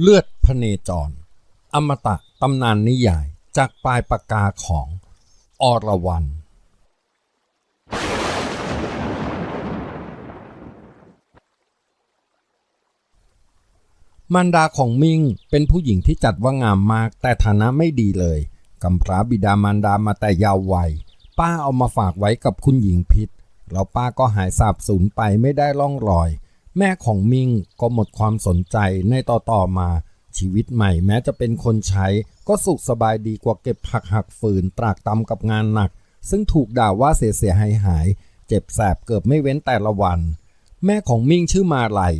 เลือดพเนจร อมตะตำนานนิยาย จากปลายปากกาของอรวรันมารดาของมิงเป็นผู้หญิงที่จัดว่างามมาก แต่ฐานะไม่ดีเลยกำพร้าบิดามารดามาแต่ยาววัย ป้าเอามาฝากไว้กับคุณหญิงพิษแล้วป้าก็หายสาบสูญไปไม่ได้ล่องรอย แม่ของมิงก็หมดความสนใจในต่อต่อมา ชีวิตใหม่แม้จะเป็นคนใช้ ก็สุขสบายดีกว่าเก็บผักหักฝืนตรากตำกับงานหนัก ซึ่งถูกด่าว่าเสียเสียหายหาย เจ็บแสบเกือบไม่เว้นแต่ละวัน แม่ของมิ่งชื่อมาลัย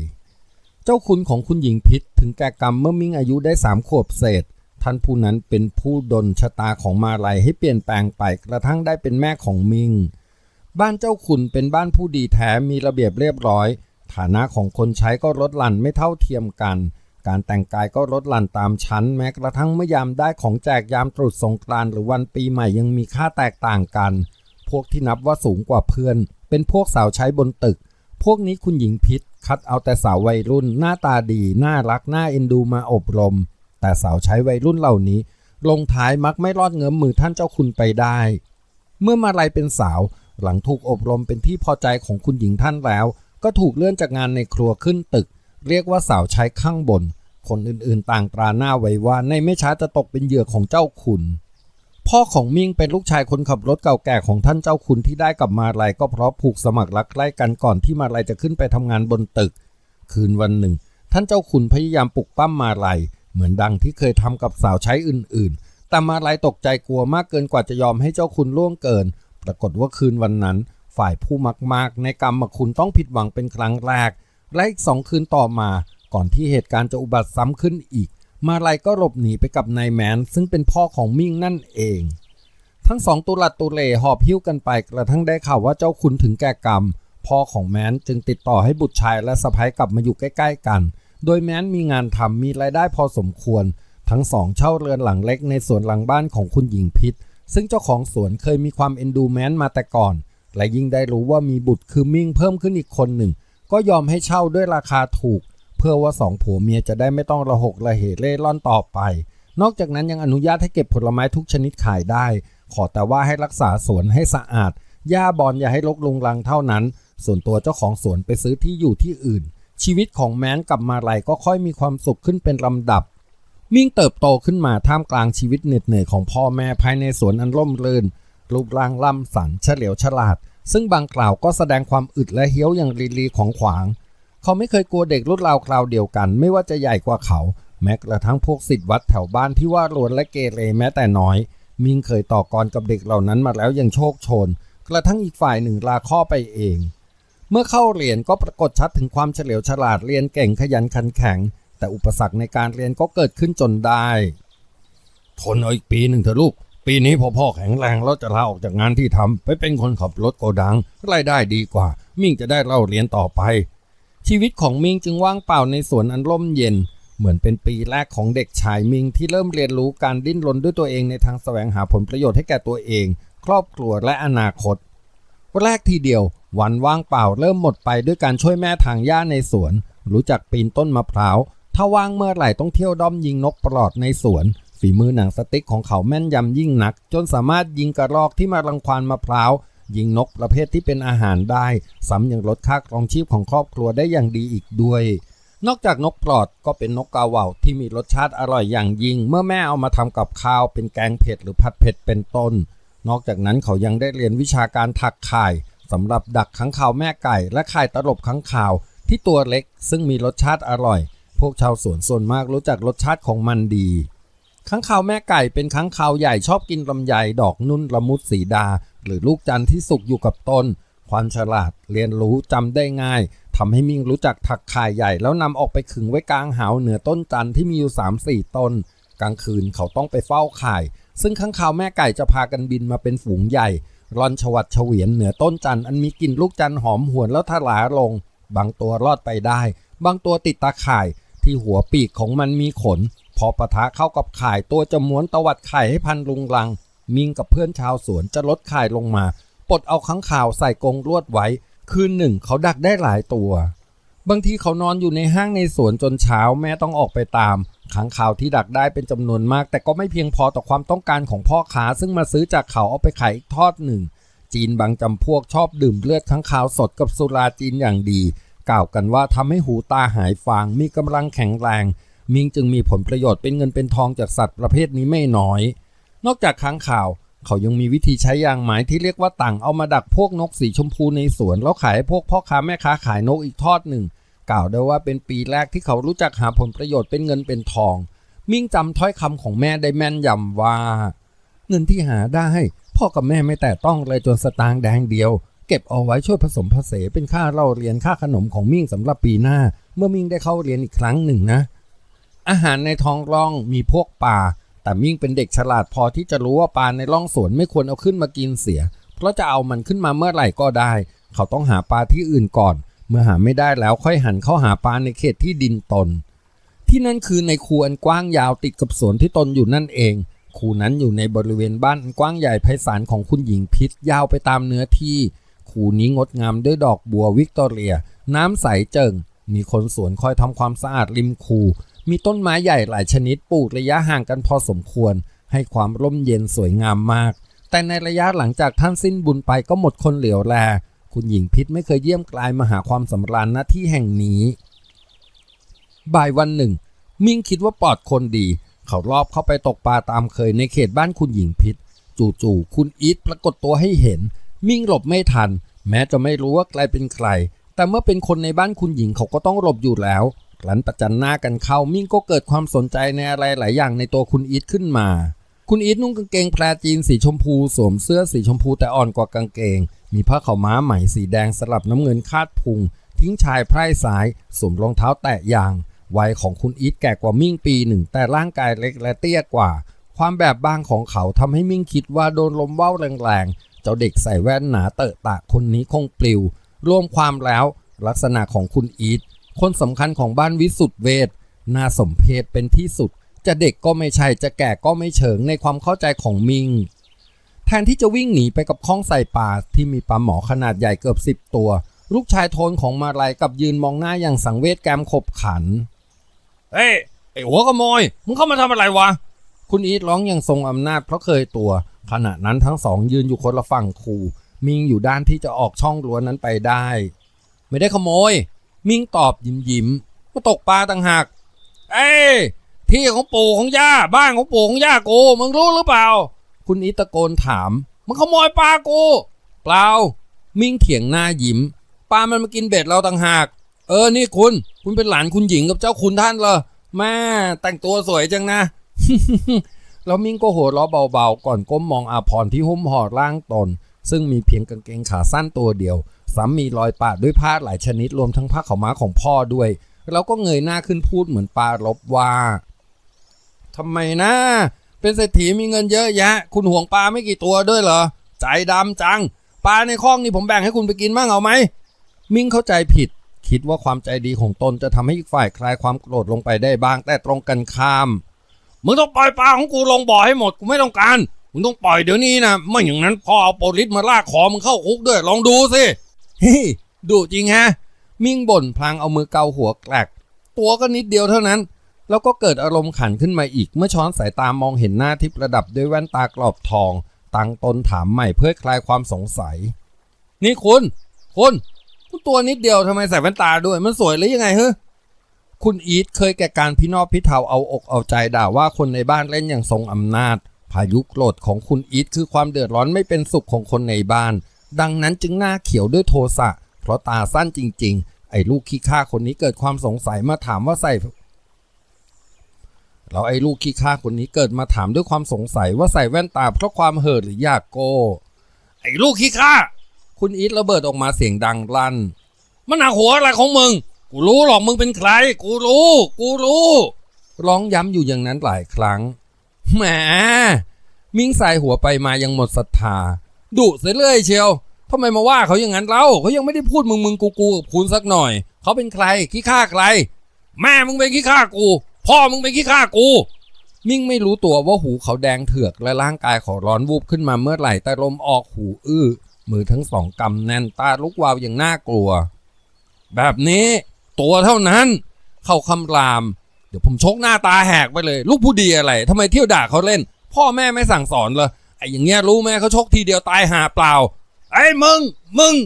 เจ้าคุณของคุณหญิงพิษถึงแก่กรรมเมื่อมิ่งอายุได้สามขวบเศษท่านผู้นั้นเป็นผู้ดลชะตาของมาลัยให้เปลี่ยนแปลงไปกระทั่งได้เป็นแม่ของมิง บ้านเจ้าคุณเป็นบ้านผู้ดีแท้มีระเบียบเรียบร้อย ฐานะของคนใช้ก็ลดหลั่นไม่เท่าเทียมกัน การแต่งกายก็ลดหลั่นตามชั้น แม้กระทั่งเมื่อยามได้ของแจกยามตรุษสงกรานต์หรือวันปีใหม่ยังมีค่าแตกต่างกัน พวกที่นับว่าสูงกว่าเพื่อน เป็นพวกสาวใช้บนตึก พวกนี้คุณหญิงพิษ คัดเอาแต่สาววัยรุ่น หน้าตาดี น่ารักน่าเอ็นดูมาอบรม แต่สาวใช้วัยรุ่นเหล่านี้ ลงท้ายมักไม่รอดเงื้อมมือท่านเจ้าคุณไปได้ เมื่อมาลัยเป็นสาวหลังถูกอบรมเป็นที่พอใจของคุณหญิงท่านแล้ว ก็ถูกเลื่อนจากงานในครัวขึ้นตึก เรียกว่าสาวใช้ข้างบน คนอื่นๆต่างตราหน้าไว้ว่าในไม่ช้าจะตกเป็นเหยื่อของเจ้าคุณพ่อของมิ่งเป็นลูกชายคนขับรถเก่าแก่ของท่านเจ้าคุณที่ได้กับมาลัยก็เพราะผูกสมัครรักใกล้กันก่อนที่มาลัยจะขึ้นไปทำงานบนตึก คืนวันหนึ่ง ท่านเจ้าคุณพยายามปลุกปั้มมาลัยเหมือนดังที่เคยทำกับสาวใช้อื่นๆแต่มาลัยตกใจกลัวมากเกินกว่าจะยอมให้เจ้าคุณล่วงเกิน ปรากฏว่าคืนวันนั้น ฝ่ายผู้มากๆ ในกรรมคุณต้องผิดหวังเป็นครั้งแรก และอีกสองคืนต่อมาก่อนที่เหตุการณ์จะอุบัติซ้ำขึ้นอีก มาลัยก็หลบหนีไปกับนายแมน ซึ่งเป็นพ่อของมิ่งนั่นเอง ทั้งสองตุลัดตุเลหอบหิ้วกันไปกระทั่งได้ข่าวว่าเจ้าคุณถึงแก่กรรม พ่อของแมนจึงติดต่อให้บุตรชายและสะพ้ยกลับมาอยู่ใกล้ ๆ กัน โดยแมนมีงานทำมีรายได้พอสมควร ทั้งสองเช่าเรือนหลังเล็กในสวนหลังบ้านของคุณหญิงพิษ ซึ่งเจ้าของสวนเคยมีความเอ็นดูแมนมาแต่ก่อน และยิ่งได้รู้ว่ามีบุตรคือมิ่งเพิ่มขึ้นอีกคนหนึ่ง ก็ยอมให้เช่าด้วยราคาถูก เพื่อว่าสองผัวเมียจะได้ไม่ต้องระหกระเหเร่ร่อนต่อไป นอกจากนั้นยังอนุญาตให้เก็บผลไม้ทุกชนิดขายได้ ขอแต่ว่าให้รักษาสวนให้สะอาดหญ้าบอลอย่าให้รกลุงรังเท่านั้น ส่วนตัวเจ้าของสวนไปซื้อที่อยู่ที่อื่น ชีวิตของแม้นกับมาลัยก็ค่อยมีความสุขขึ้นเป็นลำดับ มิ่งเติบโตขึ้นมาท่ามกลางชีวิตเหน็ดเหนื่อยของพ่อแม่ภายในสวนอันร่มรื่น รูปร่างล่ำสันเฉลียวฉลาด ซึ่งบางกล่าวก็แสดงความอึดและเหี้ยวอย่างลีลีของขวาง เขาไม่เคยกลัวเด็กรุ่นราวคราวเดียวกัน ไม่ว่าจะใหญ่กว่าเขา แม้กระทั่งพวกศิษย์วัดแถวบ้านที่ว่าลวนและเกเรแม้แต่น้อย มิงเคยต่อกรกับเด็กเหล่านั้นมาแล้วยังโชคโชน กระทั่งอีกฝ่ายหนึ่งลาข้อไปเอง เมื่อเข้าเรียนก็ปรากฏชัดถึงความเฉลียวฉลาดเรียนเก่งขยันขันแข็ง แต่อุปสรรคในการเรียนก็เกิดขึ้นจนได้ทนเอาอีกปีหนึ่งเถอะลูก ปีนี้พอพ่อแข็งแรงแล้วจะลาออกจากงานที่ทำไปเป็นคนขับรถโกดังรายได้ดีกว่า มิ่งจะได้เล่าเรียนต่อไป ชีวิตของมิงจึงว่างเปล่าในสวนอันร่มเย็น เหมือนเป็นปีแรกของเด็กชายมิงที่เริ่มเรียนรู้การดิ้นรนด้วยตัวเองในทางแสวงหาผลประโยชน์ให้แก่ตัวเอง ครอบครัวและอนาคตแรกทีเดียว วันว่างเปล่าเริ่มหมดไปด้วยการช่วยแม่ทางหญ้าในสวน รู้จักปีนต้นมะพร้าวถ้าว่างเมื่อไหร่ต้องเที่ยวด้อมยิงนกปลอดในสวน ฝีมือหนังสติ๊กของเขาแม่นยำยิ่งนัก จนสามารถยิงกระรอกที่มารังควานมะพร้าว ยิงนกประเภทที่เป็นอาหารได้ซ้ำยังลดค่าครองชีพของครอบครัวได้อย่างดีอีกด้วย นอกจากนกปลอดก็เป็นนกกาเหว่าที่มีรสชาติอร่อยอย่างยิ่ง เมื่อแม่เอามาทำกับข้าวเป็นแกงเผ็ดหรือผัดเผ็ดเป็นต้น นอกจากนั้นเขายังได้เรียนวิชาการถักข่ายสำหรับดักขังข่าวแม่ไก่และไข่ตลบขังข่าวที่ตัวเล็กซึ่งมีรสชาติอร่อย พวกชาวสวนส่วนมากรู้จักรสชาติของมันดี ขังข่าวแม่ไก่เป็นขังข่าวใหญ่ชอบกินลำไยดอกนุ่นละมุดสีดา หรือลูกจันทร์ที่สุกอยู่กับต้นความฉลาดเรียนรู้จำได้ง่ายทำให้มิ่งรู้จักถักข่ายใหญ่แล้วนำออกไปขึงไว้กลางหาวเหนือต้นจันทร์ที่มีอยู่ 3 4 ต้น กลางคืนเขาต้องไปเฝ้าข่าย ซึ่งข้างข่าวแม่ไก่จะพากันบินมาเป็นฝูงใหญ่ร่อนชวัดเฉวียนเหนือต้นจันทร์อันมีกลิ่นลูกจันทร์หอมหวนแล้วถลาลง บางตัวรอดไปได้ บางตัวติดตาข่าย ที่หัวปีกของมันมีขน พอปะทะเข้ากับข่ายตัวจะม้วนตวัดไข่ให้พันลุงลัง มิงกับเพื่อนชาวสวนจะลดข่ายลงมาปลดเอาข้างข่าวใส่กรงลวดไว้ คืนหนึ่งเขาดักได้หลายตัว บางทีเขานอนอยู่ในห้างในสวนจนเช้าแม่ต้องออกไปตามขังข่าวที่ดักได้เป็นจำนวนมาก แต่ก็ไม่เพียงพอต่อความต้องการของพ่อค้าซึ่งมาซื้อจากเขาเอาไปขายอีกทอดหนึ่ง จีนบางจำพวกชอบดื่มเลือดข้างข่าวสดกับสุราจีนอย่างดี กล่าวกันว่าทำให้หูตาหายฟางมีกำลังแข็งแรง มิงจึงมีผลประโยชน์เป็นเงินเป็นทองจากสัตว์ประเภทนี้ไม่น้อย นอกจากค้างข่าว เขายังมีวิธีใช้ยางไม้ที่เรียกว่าต่างเอามาดักพวกนกสีชมพูในสวน แล้วขายให้พวกพ่อค้าแม่ค้าขายนกอีกทอดหนึ่ง กล่าวได้ว่าเป็นปีแรกที่เขารู้จักหาผลประโยชน์เป็นเงินเป็นทอง มิ่งจำถ้อยคำของแม่ได้แม่นยำว่า เงินที่หาได้ พ่อกับแม่ไม่แต่ต้องเลยจนสตางค์แดงเดียวเก็บเอาไว้ช่วยผสมผสานเป็นค่าเล่าเรียนค่าขนมของมิ่งสำหรับปีหน้า เมื่อมิ่งได้เข้าเรียนอีกครั้งหนึ่งนะ อาหารในท้องร่องมีพวกปลาแต่มิ่งเป็นเด็กฉลาดพอที่จะรู้ว่าปลาในร่องสวนไม่ควรเอาขึ้นมากินเสีย เพราะจะเอามันขึ้นมาเมื่อไหร่ก็ได้ เขาต้องหาปลาที่อื่นก่อน เมื่อหาไม่ได้แล้วค่อยหันเข้าหาปลาในเขตที่ดินตน ที่นั่นคือในคูอันกว้างยาวติดกับสวนที่ตนอยู่นั่นเอง คูนั้นอยู่ในบริเวณบ้านอันกว้างใหญ่ไพศาลของคุณหญิงพิษยาวไปตามเนื้อที่ คูนี้งดงามด้วยดอกบัววิกตอเรีย น้ำใสเจิงมีคนสวนคอยทำความสะอาดริมคู มีต้นไม้ใหญ่หลายชนิดปลูกระยะห่างกันพอสมควร ให้ความร่มเย็นสวยงามมาก แต่ในระยะหลังจากท่านสิ้นบุญไปก็หมดคนเหลียวแล คุณหญิงพิษไม่เคยเยี่ยมกลายมาหาความสำราญณที่แห่งนี้ บ่ายวันหนึ่ง มิ่งคิดว่าปลอดคนดี เขารอบเข้าไปตกปลาตามเคยในเขตบ้านคุณหญิงพิษ จู่ๆคุณอีทปรากฏตัวให้เห็น มิ่งหลบไม่ทัน แม้จะไม่รู้ว่าใครเป็นใคร แต่เมื่อเป็นคนในบ้านคุณหญิงเขาก็ต้องหลบอยู่แล้ว หลันประจันหน้ากันเข้ามิ่งก็เกิดความสนใจในอะไรหลายอย่างในตัวคุณอีทขึ้นมา คุณอีทนุ่งกางเกงแพรจีนสีชมพู สวมเสื้อสีชมพูแต่อ่อนกว่ากางเกง มีผ้าขาวม้าไหมสีแดงสลับน้ำเงินคาดพุง ทิ้งชายไพร่ซ้ายสวมรองเท้าแตะยางวัยของคุณอีทแก่กว่ามิ่งปีหนึ่ง แต่ร่างกายเล็กและเตี้ยกว่า ความแบบบางของเขาทำให้มิ่งคิดว่าโดนลมว่าวแรงๆ เจ้าเด็กใส่แว่นหนาเตอะตะคนนี้คงปลิว รวมความแล้ว ลักษณะของคุณอีท คนสำคัญของบ้านวิสุทธเวทน่าสมเพชเป็นที่สุด จะเด็กก็ไม่ใช่จะแก่ก็ไม่เฉิงในความเข้าใจของมิง แทนที่จะวิ่งหนีไปกับข้องใส่ป่าที่มีปลาหมอขนาดใหญ่เกือบสิบตัว ลูกชายโทนของมาลัยกับยืนมองหน้าอย่างสังเวชแกมขบขัน เฮ้ยไอหัวขโมยมึงเข้ามาทำอะไรวะ คุณอีทร้องอย่างทรงอำนาจเพราะเคยตัว ขณะนั้นทั้งสองยืนอยู่คนละฝั่งคูมิงอยู่ด้านที่จะออกช่องรั้วนั้นไปได้ ไม่ได้ขโมย มิงตอบยิ้มยิ้มมาตกปลาต่างหากเอ้ยที่ของปู่ของย่าบ้านของปู่ของย่ากูมึงรู้หรือเปล่า คุณอีทตะโกนถามมึงขโมยปลากูเปล่า มิงเถียงหน้ายิ้มปลามันมากินเบ็ดเราต่างหาก เออนี่คุณ คุณเป็นหลานคุณหญิงกับเจ้าคุณท่านเหรอแม่แต่งตัวสวยจังนะแล้วมิงก็โหัวเราะเบาๆ ก่อนก้มมองอาพรที่หุ้มห่อร่างตน ซึ่งมีเพียงกางเกงขาสั้นตัวเดียว ซ้ำมีรอยปาดด้วยผ้าหลายชนิดรวมทั้งผ้าขาวม้าของพ่อด้วยแล้วก็เงยหน้าขึ้นพูดเหมือนปลารบว่าทำไมนะ เป็นเศรษฐีมีเงินเยอะแยะ คุณห่วงปลาไม่กี่ตัวด้วยเหรอ ใจดำจัง ปลาในคลองนี่ผมแบ่งให้คุณไปกินบ้างเอาไหม มิ่งเข้าใจผิด คิดว่าความใจดีของตนจะทำให้อีกฝ่ายคลายความโกรธลงไปได้บ้าง แต่ตรงกันข้าม มึงต้องปล่อยปลาของกูลงบ่อให้หมด กูไม่ต้องการ มึงต้องปล่อยเดี๋ยวนี้นะ ไม่อย่างนั้นพ่อเอาโปรลิสมาลากคอมึงเข้าคุกด้วย ลองดูสิ เฮ้ยดุจริงฮะ มิ่งบ่นพลางเอามือเกาหัวแกลกตัวก็นิดเดียวเท่านั้น แล้วก็เกิดอารมณ์ขันขึ้นมาอีก เมื่อช้อนสายตามองเห็นหน้าที่ประดับด้วยแว่นตากรอบทอง ตั้งตนถามใหม่เพื่อคลายความสงสัย นี่คุณ คุณคุณตัวนิดเดียวทำไมใส่แว่นตาด้วย มันสวยหรือยังไงเฮ้คุณอีทเคยแก่การพี่นอบพี่เทาเอาอกเอาใจด่าว่าคนในบ้านเล่นอย่างทรงอำนาจ พายุโกรธของคุณอีทคือความเดือดร้อนไม่เป็นสุขของคนในบ้าน ดังนั้นจึงหน้าเขียวด้วยโทสะ เพราะตาสั้นจริง ๆ ไอ้ลูกขี้ข้าคนนี้เกิดความสงสัยมาถามว่าใส่แล้วไอ้ลูกขี้ข้าคนนี้เกิดมาถามด้วยความสงสัยว่าใส่แว่นตาเพราะความเห่อหรืออยากโก ไอ้ลูกขี้ข้าคุณอีทระเบิดออกมาเสียงดังลั่น มันหนักหัวอะไรของมึง กูรู้หรอกมึงเป็นใคร กูรู้ กูรู้ ร้องย้ำอยู่อย่างนั้นหลายครั้ง แหม มิ่งสายหัวไปมายังหมดศรัทธาดุเสียเรื่อยเชียว ทำไมมาว่าเขาอย่างนั้นเล่าเขายังไม่ได้พูดมึงมึงกูกูกับคุณสักหน่อย เขาเป็นใครขี้ข้าใคร แม่มึงเป็นขี้ข้ากู พ่อมึงเป็นขี้ข้ากู มิ่งไม่รู้ตัวว่าหูเขาแดงเถือกและร่างกายเขาร้อนวูบขึ้นมาเมื่อไหร่แต่ลมออกหูอื้อมือทั้งสองกำแน่นตาลุกวาวอย่างน่ากลัว แบบนี้ตัวเท่านั้น เข้าคำราม เดี๋ยวผมชกหน้าตาแหกไปเลย ลูกผู้ดีอะไรทำไมเที่ยวด่าเขาเล่น พ่อแม่ไม่สั่งสอนเลยไอ้อย่างเงี้ยรู้ไหมเขาชกทีเดียวตายหาเปล่า ไอ้มึง มึง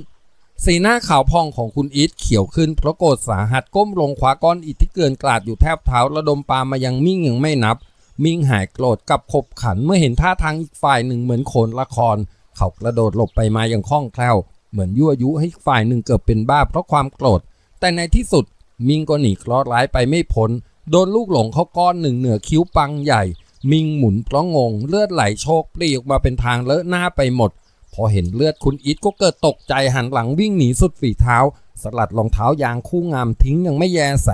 สีหน้าขาวพองของคุณอีทเขียวขึ้นเพราะโกรธสาหัสก้มลงคว้าก้อนอิฐที่เกลื่อนกลาดอยู่แทบเท้าระดมปามายังมิ่งยังไม่นับ มิ่งหายโกรธกับขบขันเมื่อเห็นท่าทางอีกฝ่ายหนึ่งเหมือนโขนละคร เขากระโดดหลบไปมาอย่างคล่องแคล่ว เหมือนยั่วยุให้อีกฝ่ายหนึ่งเกือบเป็นบ้าเพราะความโกรธ แต่ในที่สุดมิงก็หนีเคราะห์ร้ายไปไม่พ้นโดนลูกหลงเข้าก้อนหนึ่งเหนือคิ้วปังใหญ่ มิงหมุนเพราะงง เลือดไหลโชกปรีออกมาเป็นทางเลอะหน้าไปหมด พอเห็นเลือดคุณอีทก็เกิดตกใจหันหลังวิ่งหนีสุดฝีเท้า สลัดรองเท้ายางคู่งามทิ้งยังไม่แยแส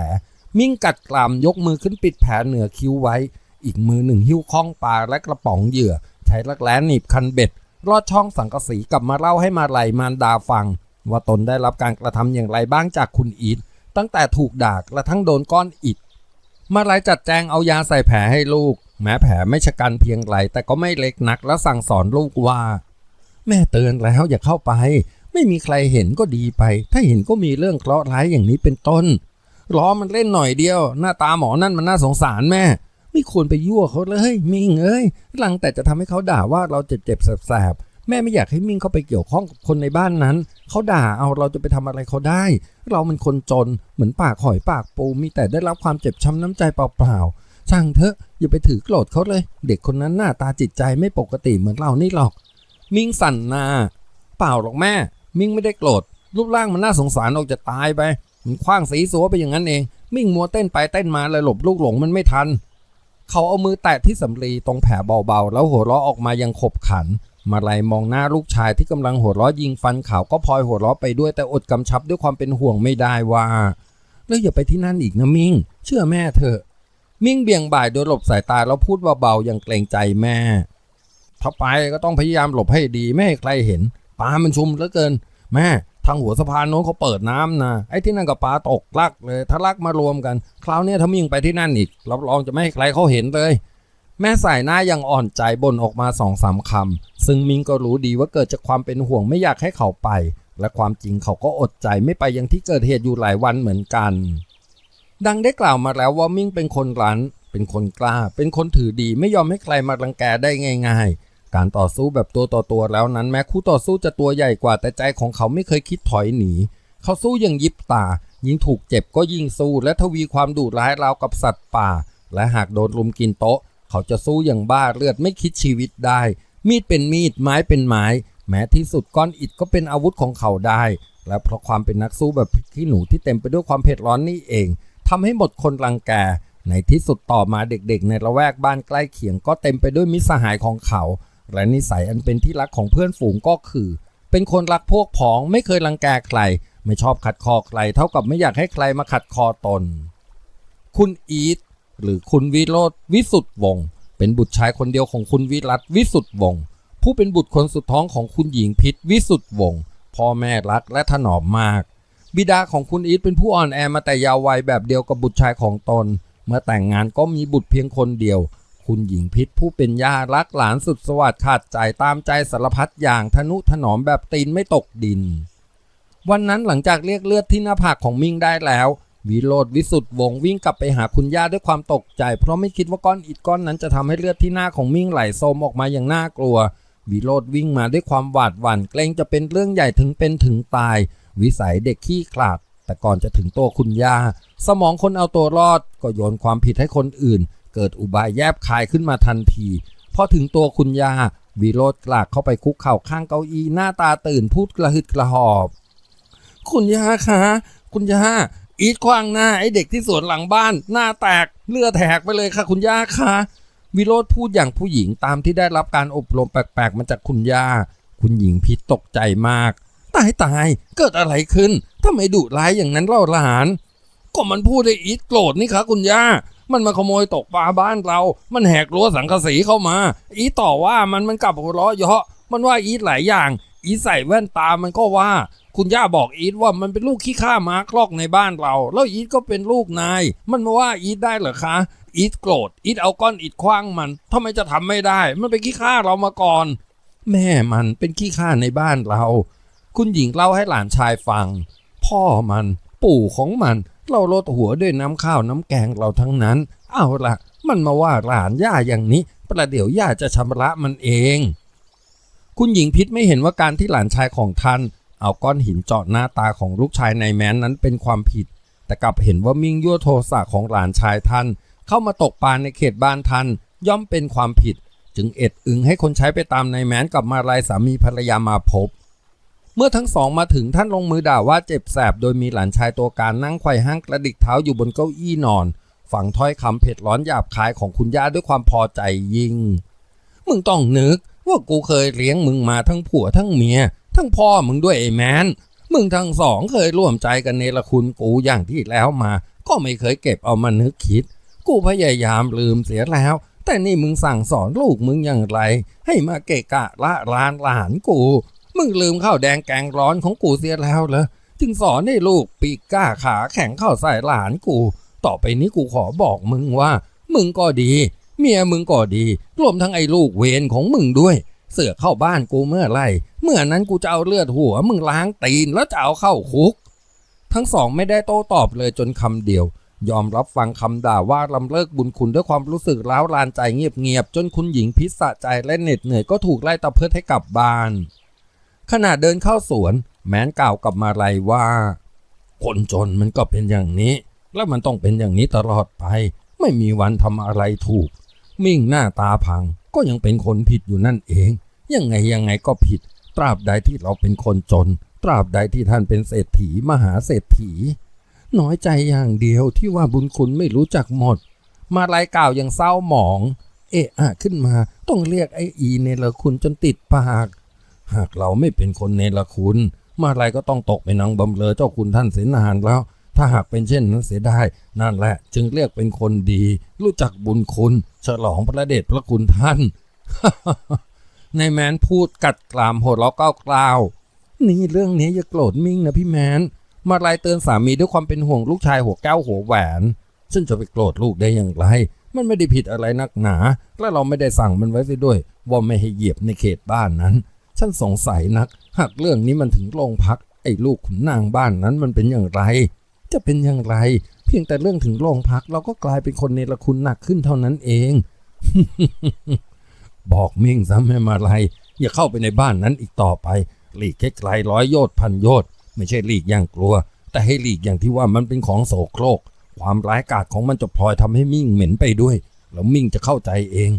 มิ่งกัดกรามยกมือขึ้นปิดแผลเหนือคิ้วไว้ อีกมือหนึ่งหิ้วข้องปลาและกระป๋องเหยื่อ ใช้ลักแร้หนีบคันเบ็ดรอดช่องสังกสีกลับมาเล่าให้มาลัยมารดาฟัง ว่าตนได้รับการกระทำอย่างไรบ้างจากคุณอีทตั้งแต่ถูกด่ากระทั่งโดนก้อนอิฐมาลายจัดแจงเอายาใส่แผลให้ลูก แม้แผลไม่ชะกันเพียงไรแต่ก็ไม่เล็กนักและสั่งสอนลูกว่า แม่เตือนแล้วอย่าเข้าไป ไม่มีใครเห็นก็ดีไป ถ้าเห็นก็มีเรื่องเคราะห์ร้ายอย่างนี้เป็นต้นล้อมันเล่นหน่อยเดียว หน้าตาหมอนั่นมันน่าสงสารแม่ ไม่ควรไปยั่วเขาเลยมิงเอ้ยหลังแต่จะทำให้เขาด่าว่าเราเจ็บๆแสบๆแม่ไม่อยากให้มิ่งเข้าไปเกี่ยวข้องกับคนในบ้านนั้น เขาด่าเอาเราจะไปทำอะไรเขาได้ เรามันคนจนเหมือนปากหอยปากปูมีแต่ได้รับความเจ็บช้ำน้ำใจเปล่าๆช่างเถอะอย่าไปถือโกรธเขาเลย เด็กคนนั้นหน้าตาจิตใจไม่ปกติเหมือนเรานี่หรอก มิ่งสั่นนาเปล่าหรอกแม่ มิ่งไม่ได้โกรธรูปร่างมันน่าสงสารออกจะตายไป มันคว้างสีสัวไปอย่างนั้นเอง มิ่งมัวเต้นไปเต้นมาเลยหลบลูกหลงมันไม่ทัน เขาเอามือแตะที่สำลีตรงแผลเบาๆ แล้วหัวเราะออกมายังขบขัน มาลายมองหน้าลูกชายที่กำลังหัวเราะยิงฟันขาวก็พลอยหัวเราะไปด้วยแต่อดกำชับด้วยความเป็นห่วงไม่ได้ว่าแล้วอย่าไปที่นั่นอีกนะมิ่ง เชื่อแม่เถอะ มิ่งเบี่ยงบ่ายโดยหลบสายตาแล้วพูดเบาๆอย่างเกรงใจแม่ ถ้าไปก็ต้องพยายามหลบให้ดีไม่ให้ใครเห็นปลามันชุมเหลือเกิน แม่ทางหัวสะพานโน้นเขาเปิดน้ำนะไอ้ที่นั่นกับปลาตกลักเลยถ้าลักมารวมกัน คราวนี้ถ้ามิ่งไปที่นั่นอีกรับรองจะไม่ให้ใครเขาเห็นเลย แม่สายหน้ายังอ่อนใจบ่นออกมาสองสามคำซึ่งมิงก็รู้ดีว่าเกิดจากความเป็นห่วงไม่อยากให้เขาไป และความจริงเขาก็อดใจไม่ไปยังที่เกิดเหตุอยู่หลายวันเหมือนกัน ดังได้กล่าวมาแล้วว่ามิ่งเป็นคนรั้นเป็นคนกล้า เป็นคนถือดีไม่ยอมให้ใครมารังแกได้ง่าย ๆ การต่อสู้แบบตัวต่อตัวแล้วนั้นแม้คู่ต่อสู้จะตัวใหญ่กว่าแต่ใจของเขาไม่เคยคิดถอยหนี เขาสู้อย่างยิบตา ยิงถูกเจ็บก็ยิงสู้และทวีความดุร้ายราวกับสัตว์ป่า และหากโดนลุมกินโต๊ะ เขาจะสู้อย่างบ้าเลือดไม่คิดชีวิตได้ มีดเป็นมีดไม้เป็นไม้ แม้ที่สุดก้อนอิฐก็เป็นอาวุธของเขาได้ และเพราะความเป็นนักสู้แบบขี้หนูที่เต็มไปด้วยความเผ็ดร้อนนี่เองทำให้หมดคนรังแกในที่สุดต่อมาเด็กๆ ในละแวกบ้านใกล้เคียงก็เต็มไปด้วยมิสหายของเขา และนิสัยอันเป็นที่รักของเพื่อนฝูงก็คือ เป็นคนรักพวกพ้องไม่เคยรังแกใคร ไม่ชอบขัดคอใคร เท่ากับไม่อยากให้ใครมาขัดคอตน คุณอีทหรือคุณวิโรธวิสุทธ์วงศ์เป็นบุตรชายคนเดียวของคุณวิรัตวิสุทธ์วงศ์ผู้เป็นบุตรคนสุดท้องของคุณหญิงพิษวิสุทธ์วงศ์พ่อแม่รักและถนอมมาก บิดาของคุณอีทเป็นผู้อ่อนแอมาแต่ยาววัยแบบเดียวกับบุตรชายของตน เมื่อแต่งงานก็มีบุตรเพียงคนเดียว คุณหญิงพิษผู้เป็นย่ารักหลานสุดสวัสดิ์ขาดใจตามใจสารพัดอย่างทนุถนอมแบบตีนไม่ตกดิน วันนั้นหลังจากเรียกเลือดที่หน้าผากของมิ่งได้แล้ว วิโรธวิสุทธ์วงวิ่งกลับไปหาคุณย่าด้วยความตกใจ เพราะไม่คิดว่าก้อนอิฐก้อนนั้นจะทำให้เลือดที่หน้าของมิ่งไหลโซมออกมาอย่างน่ากลัว วิโรธวิ่งมาด้วยความหวาดหวั่นเกรงจะเป็นเรื่องใหญ่ถึงเป็นถึงตาย วิสัยเด็กขี้ขลาดแต่ก่อนจะถึงตัวคุณย่า สมองคนเอาตัวรอดก็โยนความผิดให้คนอื่น เกิดอุบายแยบคายขึ้นมาทันทีพอถึงตัวคุณยาวิโรธกลากเข้าไปคุกเข่าข้างเก้าอี้หน้าตาตื่นพูดกระหึดกระหอบ คุณยาคะคุณยาอีทคว้างหน้าไอเด็กที่สวนหลังบ้าน หน้าแตกเลือดแตกไปเลยค่ะ คุณย่าคะวิโรธพูดอย่างผู้หญิงตามที่ได้รับการอบรมแปลกๆมาจากคุณย่า คุณหญิงพิษตกใจมาก ตายตายเกิดอะไรขึ้นทำไมดุร้ายอย่างนั้นเล่าหลาน ก็มันพูดได้อีทโกรธนี่คะคุณย่า มันมาขโมยตกปลาบ้านเรา มันแหกรั้วสังกะสีเข้ามา อีต่อว่ามันมันกลับหัวเราะเยาะมันว่าอีหลายอย่าง อีใส่แว่นตามันก็ว่า คุณย่าบอกอีทว่ามันเป็นลูกขี้ข้าม้าคลอกในบ้านเรา แล้วอีทก็เป็นลูกนาย มันมาว่าอีทได้เหรอคะ อีทโกรธ อีทเอาก้อนอิฐคว้างมันทำไมจะทำไม่ได้ มันเป็นขี้ข้าเรามาก่อน แม่มันเป็นขี้ข้าในบ้านเรา คุณหญิงเล่าให้หลานชายฟัง พ่อมัน ปู่ของมัน เราลดหัวด้วยน้ำข้าวน้ำแกงเราทั้งนั้น เอาละมันมาว่าหลานย่าอย่างนี้ ประเดี๋ยวย่าจะชำระมันเอง คุณหญิงพิษไม่เห็นว่าการที่หลานชายของท่าน เอาก้อนหินเจาะหน้าตาของลูกชายในแม้นนั้นเป็นความผิด แต่กลับเห็นว่ามิ่งยั่วโทสะของหลานชายท่าน เข้ามาตกปลาในเขตบ้านท่านย่อมเป็นความผิด จึงเอ็ดอึงให้คนใช้ไปตามนายแม้นกลับมาลายสามีภรรยามาพบ เมื่อทั้งสองมาถึงท่านลงมือด่าว่าเจ็บแสบโดยมีหลานชายตัวการนั่งไขว่ห้างกระดิกเท้าอยู่บนเก้าอี้นอน ฝังถ้อยคำเผ็ดร้อนหยาบคายของคุณย่าด้วยความพอใจยิ่ง มึงต้องนึกว่ากูเคยเลี้ยงมึงมาทั้งผัวทั้งเมีย ทั้งพ่อมึงด้วยไอ้แมนมึงทั้งสองเคยร่วมใจกันเนรคุณกูอย่างที่แล้วมา ก็ไม่เคยเก็บเอามานึกคิด กูพยายามลืมเสียแล้ว แต่นี่มึงสั่งสอนลูกมึงอย่างไร ให้มาเกะกะละลานหลานกู มึงลืมข้าวแดงแกงร้อนของกูเสียแล้วเหรอจึงสอนให้ลูกปีกกล้าขาแข็งเข้าใส่หลานกู ต่อไปนี้กูขอบอกมึงว่า มึงก็ดี เมียมึงก็ดีรวมทั้งไอ้ลูกเวรของมึงด้วย เสือเข้าบ้านกูเมื่อไรเมื่อนั้นกูจะเอาเลือดหัวมึงล้างตีนแล้วจะเอาเข้าคุก ทั้งสองไม่ได้โต้ตอบเลยจนคำเดียวยอมรับฟังคำด่าว่าลำเลิกบุญคุณด้วยความรู้สึกร้าวรานใจเงียบๆจนคุณหญิงพิษสะใจและเหน็ดเหนื่อยก็ถูกไล่ตะเพิดให้กลับบ้าน ขณะเดินเข้าสวน แม้นกล่าวกับมาลัยว่า คนจนมันก็เป็นอย่างนี้ แล้วมันต้องเป็นอย่างนี้ตลอดไป ไม่มีวันทำอะไรถูก มิ่งหน้าตาพังก็ยังเป็นคนผิดอยู่นั่นเอง ยังไงยังไงก็ผิด ตราบใดที่เราเป็นคนจน ตราบใดที่ท่านเป็นเศรษฐีมหาเศรษฐี น้อยใจอย่างเดียวที่ว่าบุญคุณไม่รู้จักหมด มาลายกล่าวอย่างเศร้าหมอง เอะอะขึ้นมาต้องเรียกไอ้อีเนรคุณจนติดปาก หากเราไม่เป็นคนเนรคุณ มาลายก็ต้องตกเป็นนางบำเลอเจ้าคุณท่านเสียนานแล้ว ถ้าหากเป็นเช่นนั้นเสียได้ นั่นแหละ จึงเรียกเป็นคนดี รู้จักบุญคุณ ฉลองพระเดชพระคุณท่าน ในแมนพูดกัดกรามโหดล้อก้าวกล่าว นี่เรื่องนี้อย่าโกรธมิ่งนะพี่แมน มาลายเตือนสามีด้วยความเป็นห่วงลูกชายหัวแก้วหัวแหวนฉันจะไปโกรธลูกได้อย่างไรมันไม่ได้ผิดอะไรนักหนา และเราไม่ได้สั่งมันไว้สิด้วย ว่าไม่ให้เหยียบในเขตบ้านนั้น ฉันสงสัยนัก หากเรื่องนี้มันถึงโรงพัก ไอ้ลูกขุนนางบ้านนั้นมันเป็นอย่างไร จะเป็นอย่างไร เพียงแต่เรื่องถึงโรงพัก เราก็กลายเป็นคนเนรคุณหนักขึ้นเท่านั้นเอง บอกมิ่งซ้ำให้มาลายอย่าเข้าไปในบ้านนั้นอีกต่อไป หลีกไกลร้อยโยชน์พันโยชน์ไม่ใช่หลีกอย่างกลัว แต่ให้หลีกอย่างที่ว่ามันเป็นของโสโครก ความร้ายกาจของมันจะพลอยทำให้มิ่งเหม็นไปด้วย แล้วมิ่งจะเข้าใจเอง